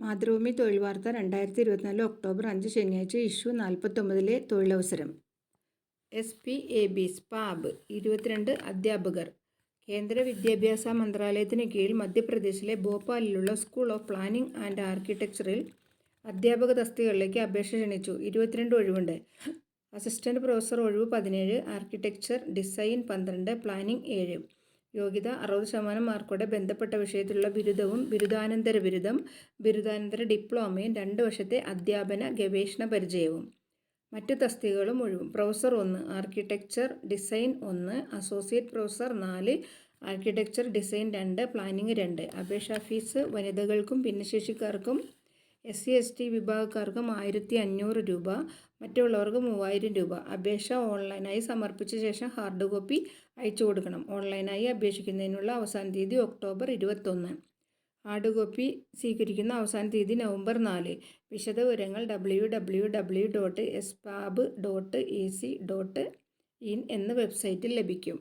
മാതൃഭൂമി തൊഴിൽ വാർത്ത രണ്ടായിരത്തി ഇരുപത്തിനാല് ഒക്ടോബർ അഞ്ച് ശനിയാഴ്ച ഇഷ്യൂ നാൽപ്പത്തൊമ്പതിലെ തൊഴിലവസരം. S P A B SPAB ഇരുപത്തിരണ്ട് അധ്യാപകർ. കേന്ദ്ര വിദ്യാഭ്യാസ മന്ത്രാലയത്തിന് കീഴിൽ മധ്യപ്രദേശിലെ ഭോപ്പാലിലുള്ള സ്കൂൾ ഓഫ് പ്ലാനിംഗ് ആൻഡ് ആർക്കിടെക്ചറിൽ അധ്യാപക തസ്തികകളിലേക്ക് അപേക്ഷ ക്ഷണിച്ചു. ഇരുപത്തിരണ്ട് ഒഴിവുണ്ട്. അസിസ്റ്റന്റ് പ്രൊഫസർ ഒഴിവ് പതിനേഴ് ആർക്കിടെക്ചർ ഡിസൈൻ പന്ത്രണ്ട് പ്ലാനിംഗ് ഏഴ്. യോഗ്യത അറുപത് ശതമാനം മാർക്കോടെ ബന്ധപ്പെട്ട വിഷയത്തിലുള്ള ബിരുദവും ബിരുദാനന്തര ബിരുദം ബിരുദാനന്തര ഡിപ്ലോമയും രണ്ട് വർഷത്തെ അധ്യാപന ഗവേഷണ പരിചയവും. മറ്റ് തസ്തികകളും ഒഴിവും. പ്രൊഫസർ ഒന്ന് ആർക്കിടെക്ചർ ഡിസൈൻ ഒന്ന് അസോസിയേറ്റ് പ്രൊഫസർ നാല് ആർക്കിടെക്ചർ ഡിസൈൻ രണ്ട് പ്ലാനിംഗ് രണ്ട്. അപേക്ഷാ ഫീസ് വനിതകൾക്കും ഭിന്നശേഷിക്കാർക്കും എസ് സി എസ് ടി വിഭാഗക്കാർക്കും ആയിരത്തി അഞ്ഞൂറ് രൂപ മറ്റുള്ളവർക്ക് മൂവായിരം രൂപ. അപേക്ഷ ഓൺലൈനായി സമർപ്പിച്ച ശേഷം ഹാർഡ് കോപ്പി അയച്ചു കൊടുക്കണം. ഓൺലൈനായി അപേക്ഷിക്കുന്നതിനുള്ള അവസാന തീയതി ഒക്ടോബർ ഇരുപത്തൊന്ന്. ഹാർഡ് കോപ്പി സ്വീകരിക്കുന്ന അവസാന തീയതി നവംബർ നാല്. വിശദവിവരങ്ങൾ W W W dot SPAB dot A C dot in എന്ന വെബ്സൈറ്റിൽ ലഭിക്കും.